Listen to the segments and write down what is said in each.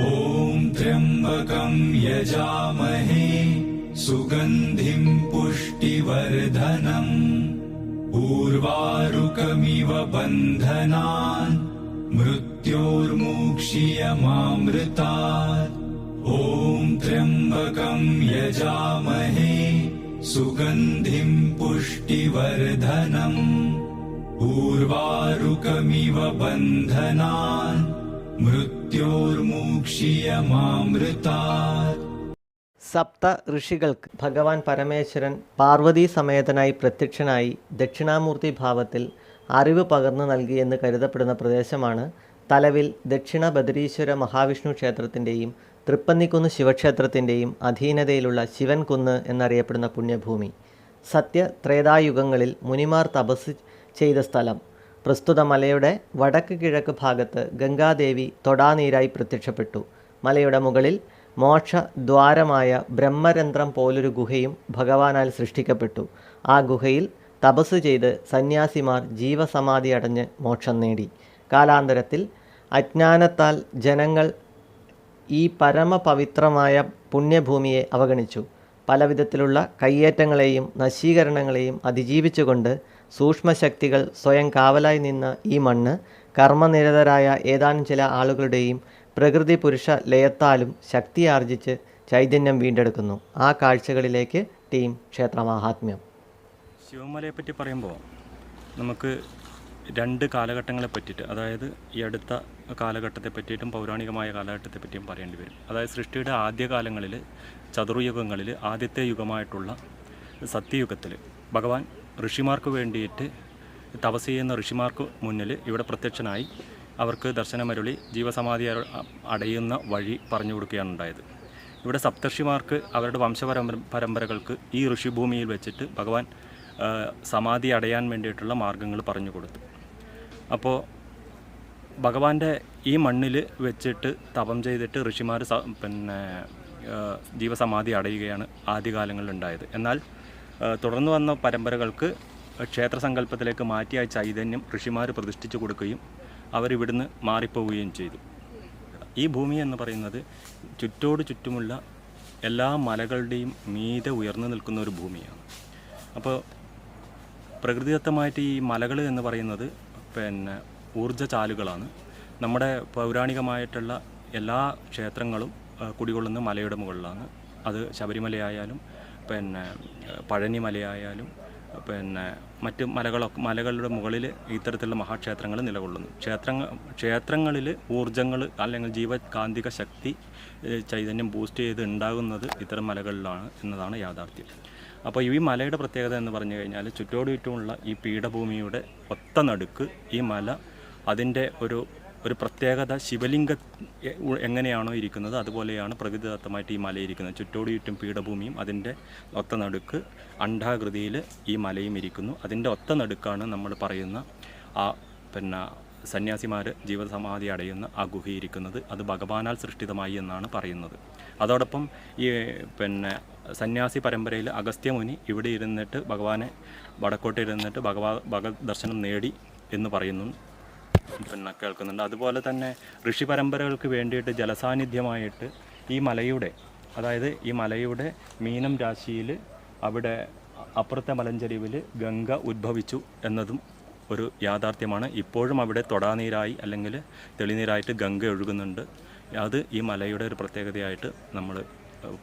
ॐ त्र्यम्बकं यजामहे सुगन्धिं पुष्टिवर्धनम् ऊर्वारुकमिव बन्धनान् मृत्योर्मुक्षीयमामृतात् ॐ त्र्यम्बकं यजामहे सुगन्धिं पुष्टिवर्धनम् ऊर्वारुकमिव बन्धनान् സപ്ത ഋഷികൾക്ക് ഭഗവാൻ പരമേശ്വരൻ പാർവതി സമേതനായി പ്രത്യക്ഷനായി ദക്ഷിണാമൂർത്തി ഭാവത്തിൽ അറിവ് പകർന്നു നൽകി എന്ന് കരുതപ്പെടുന്ന പ്രദേശമാണ് തലവിൽ ദക്ഷിണ ബദരീശ്വര മഹാവിഷ്ണു ക്ഷേത്രത്തിന്റെയും തൃപ്പന്നിക്കുന്ന് ശിവക്ഷേത്രത്തിന്റെയും അധീനതയിലുള്ള ശിവൻകുന്ന് എന്നറിയപ്പെടുന്ന പുണ്യഭൂമി. സത്യ ത്രേതായുഗങ്ങളിൽ മുനിമാർ തപസ് ചെയ്ത സ്ഥലം പ്രസ്തുത മലയുടെ വടക്ക് കിഴക്ക് ഭാഗത്ത് ഗംഗാദേവി തൊടാനീരായി പ്രത്യക്ഷപ്പെട്ടു. മലയുടെ മുകളിൽ മോക്ഷ ദ്വാരമായ ബ്രഹ്മരന്ധ്രം പോലൊരു ഗുഹയും ഭഗവാനാൽ സൃഷ്ടിക്കപ്പെട്ടു. ആ ഗുഹയിൽ തപസ് ചെയ്ത് സന്യാസിമാർ ജീവസമാധി അടഞ്ഞ് മോക്ഷം നേടി. കാലാന്തരത്തിൽ അജ്ഞാനത്താൽ ജനങ്ങൾ ഈ പരമപവിത്രമായ പുണ്യഭൂമിയെ അവഗണിച്ചു. പലവിധത്തിലുള്ള കയ്യേറ്റങ്ങളെയും നശീകരണങ്ങളെയും അതിജീവിച്ചുകൊണ്ട് സൂക്ഷ്മശക്തികൾ സ്വയം കാവലായി നിന്ന ഈ മണ്ണ് കർമ്മനിരതരായ ഏതാനും ചില ആളുകളുടെയും പ്രകൃതി പുരുഷ ലയത്താലും ശക്തിയാർജിച്ച് ചൈതന്യം വീണ്ടെടുക്കുന്നു. ആ കാഴ്ചകളിലേക്ക് ടീം ക്ഷേത്രമാഹാത്മ്യം. ശിവമലയെ പറ്റി പറയുമ്പോൾ നമുക്ക് രണ്ട് കാലഘട്ടങ്ങളെ പറ്റിയിട്ട് അതായത് ഈ അടുത്ത കാലഘട്ടത്തെ പറ്റിയിട്ടും പൗരാണികമായ കാലഘട്ടത്തെ പറ്റിയും പറയേണ്ടി വരും. അതായത് സൃഷ്ടിയുടെ ആദ്യകാലങ്ങളിൽ ചതുർയുഗങ്ങളിൽ ആദ്യത്തെ യുഗമായിട്ടുള്ള സത്യയുഗത്തിൽ ഭഗവാൻ ഋഷിമാർക്ക് വേണ്ടിയിട്ട് തപസ് ചെയ്യുന്ന ഋഷിമാർക്ക് മുന്നിൽ ഇവിടെ പ്രത്യക്ഷനായി അവർക്ക് ദർശനമരുളി ജീവസമാധി അടയുന്ന വഴി പറഞ്ഞു കൊടുക്കുകയാണ് ഉണ്ടായത്. ഇവിടെ സപ്തർഷിമാർക്ക് അവരുടെ വംശപരമ്പര പരമ്പരകൾക്ക് ഈ ഋഷിഭൂമിയിൽ വെച്ചിട്ട് ഭഗവാൻ സമാധി അടയാൻ വേണ്ടിയിട്ടുള്ള മാർഗങ്ങൾ പറഞ്ഞു കൊടുത്തു. അപ്പോൾ ഭഗവാന്റെ ഈ മണ്ണിൽ വെച്ചിട്ട് തപം ചെയ്തിട്ട് ഋഷിമാർ പിന്നെ ജീവസമാധി അടയുകയാണ് ആദ്യകാലങ്ങളിൽ ഉണ്ടായത്. എന്നാൽ തുടർന്ന് വന്ന പരമ്പരകൾക്ക് ക്ഷേത്രസങ്കല്പത്തിലേക്ക് മാറ്റിയ ചൈതന്യം ഋഷിമാർ പ്രതിഷ്ഠിച്ചു കൊടുക്കുകയും അവരിവിടുന്ന് മാറിപ്പോവുകയും ചെയ്തു. ഈ ഭൂമി എന്ന് പറയുന്നത് ചുറ്റോട് ചുറ്റുമുള്ള എല്ലാ മലകളുടെയും മീതെ ഉയർന്നു നിൽക്കുന്ന ഒരു ഭൂമിയാണ്. അപ്പോൾ പ്രകൃതിദത്തമായിട്ട് ഈ മലകൾ എന്ന് പറയുന്നത് പിന്നെ ഊർജചാലുകളാണ് നമ്മുടെ പൗരാണികമായിട്ടുള്ള എല്ലാ ക്ഷേത്രങ്ങളും കുടികൊള്ളുന്ന മലയുടെ മുകളിലാണ്. അത് ശബരിമലയായാലും പിന്നെ പഴനി മലയായാലും പിന്നെ മറ്റ് മലകളൊക്കെ മലകളുടെ മുകളിൽ ഇത്തരത്തിലുള്ള മഹാക്ഷേത്രങ്ങൾ നിലകൊള്ളുന്നു. ക്ഷേത്രങ്ങൾ ക്ഷേത്രങ്ങളിൽ ഊർജങ്ങൾ അല്ലെങ്കിൽ ജീവകാന്തിക ശക്തി ചൈതന്യം ബൂസ്റ്റ് ചെയ്ത് ഉണ്ടാകുന്നത് ഇത്തരം മലകളിലാണ് എന്നതാണ് യാഥാർത്ഥ്യം. അപ്പോൾ ഈ മലയുടെ പ്രത്യേകത എന്ന് പറഞ്ഞു കഴിഞ്ഞാൽ ചുറ്റോട് ചുറ്റുമുള്ള ഈ പീഠഭൂമിയുടെ ഒത്ത നടുക്ക് ഈ മല അതിന്റെ ഒരു ഒരു പ്രത്യേകത ശിവലിംഗ എങ്ങനെയാണോ ഇരിക്കുന്നത് അതുപോലെയാണ് പ്രകൃതിദത്തമായിട്ട് ഈ മലയിരിക്കുന്നത് ചുറ്റോട് ചുറ്റും പീഠഭൂമിയും അതിന്റെ ഒത്ത നടുക്ക് അണ്ഡാകൃതിയിൽ ഈ മലയും ഇരിക്കുന്നു. അതിന്റെ ഒത്ത നടുക്കാണ് നമ്മൾ പറയുന്ന ആ പിന്നെ സന്യാസിമാർ ജീവസമാധി അടയുന്ന ആ ഗുഹയിരിക്കുന്നത് അത് ഭഗവാനാൽ സൃഷ്ടിതമായി എന്നാണ് പറയുന്നത്. അതോടൊപ്പം ഈ പിന്നെ സന്യാസി പരമ്പരയിൽ അഗസ്ത്യമുനി ഇവിടെ ഇരുന്നിട്ട് ഭഗവാനെ വടക്കോട്ട് ഇരുന്നിട്ട് ഭഗവാ ഭഗ ദർശനം നേടി എന്ന് പറയുന്നു. പിന്നെ കേൾക്കുന്നുണ്ട്. അതുപോലെ തന്നെ ഋഷി പരമ്പരകൾക്ക് വേണ്ടിയിട്ട് ജലസാന്നിധ്യമായിട്ട് ഈ മലയുടെ അതായത് ഈ മലയുടെ മീനം രാശിയിൽ അവിടെ അപ്പുറത്തെ മലഞ്ചരിവിൽ ഗംഗ ഉദ്ഭവിച്ചു എന്നതും ഒരു യാഥാർത്ഥ്യമാണ്. ഇപ്പോഴും അവിടെ തൊടാനീരായി അല്ലെങ്കിൽ തെളിനീരായിട്ട് ഗംഗ ഒഴുകുന്നുണ്ട്. അത് ഈ മലയുടെ ഒരു പ്രത്യേകതയായിട്ട് നമ്മൾ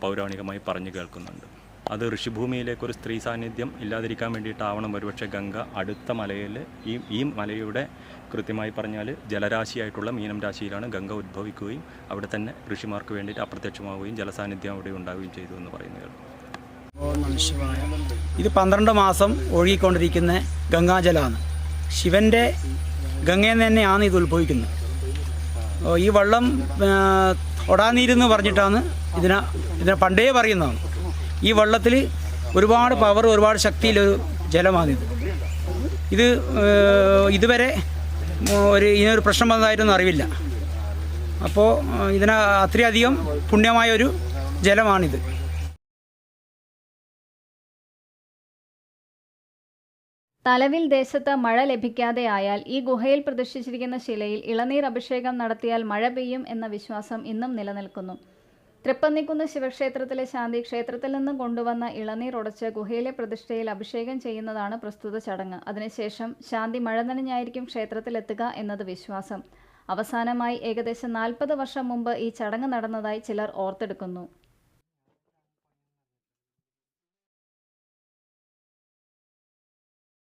പൗരാണികമായി പറഞ്ഞു കേൾക്കുന്നുണ്ട്. അത് ഋഷിഭൂമിയിലേക്ക് ഒരു സ്ത്രീ സാന്നിധ്യം ഇല്ലാതിരിക്കാൻ വേണ്ടിയിട്ടാവണം. ഒരുപക്ഷെ ഗംഗ അടുത്ത മലയിൽ ഈ ഈ മലയുടെ കൃത്യമായി പറഞ്ഞാൽ ജലരാശിയായിട്ടുള്ള മീനം രാശിയിലാണ് ഗംഗ ഉദ്ഭവിക്കുകയും അവിടെ തന്നെ ഋഷിമാർക്ക് വേണ്ടിയിട്ട് അപ്രത്യക്ഷമാവുകയും ജലസാന്നിധ്യം അവിടെ ഉണ്ടാവുകയും ചെയ്തു എന്ന് പറയുന്നത് ഇത് പന്ത്രണ്ട് മാസം ഒഴുകിക്കൊണ്ടിരിക്കുന്ന ഗംഗാജലമാണ് ശിവന്റെ ഗംഗയിൽ നിന്ന് തന്നെയാണ് ഇത് ഉത്ഭവിക്കുന്നത്. ഓ, ഈ വെള്ളം തൊടാനീരെന്ന് പറഞ്ഞിട്ടാണ് ഇതിനെ ഇതിനെ പണ്ടേ പറയുന്നതാണ്. ഈ വെള്ളത്തിൽ ഒരുപാട് പവർ ഒരുപാട് ശക്തിയിലൊരു ജലമാണിത്. ഇത് ഇതുവരെ ഒരു ഇതിനൊരു പ്രശ്നം വന്നതായിട്ടൊന്നും അറിവില്ല. അപ്പോൾ ഇതിന് അത്രയധികം പുണ്യമായൊരു ജലമാണിത്. തലവിൽ ദേശത്ത് മഴ ലഭിക്കാതെ ആയാൽ ഈ ഗുഹയിൽ പ്രതിഷ്ഠിച്ചിരിക്കുന്ന ശിലയിൽ ഇളനീർ അഭിഷേകം നടത്തിയാൽ മഴ പെയ്യും എന്ന വിശ്വാസം ഇന്നും നിലനിൽക്കുന്നു. തൃപ്പന്നിക്കുന്ന് ശിവക്ഷേത്രത്തിലെ ശാന്തി ക്ഷേത്രത്തിൽ നിന്ന് കൊണ്ടുവന്ന ഇളനീർ ഉടച്ച് ഗുഹയിലെ പ്രതിഷ്ഠയിൽ അഭിഷേകം ചെയ്യുന്നതാണ് പ്രസ്തുത ചടങ്ങ്. അതിനുശേഷം ശാന്തി മഴ നനഞ്ഞായിരിക്കും ക്ഷേത്രത്തിലെത്തുക എന്നത് വിശ്വാസം. അവസാനമായി ഏകദേശം നാൽപ്പത് വർഷം മുമ്പ് ഈ ചടങ്ങ് നടന്നതായി ചിലർ ഓർത്തെടുക്കുന്നു.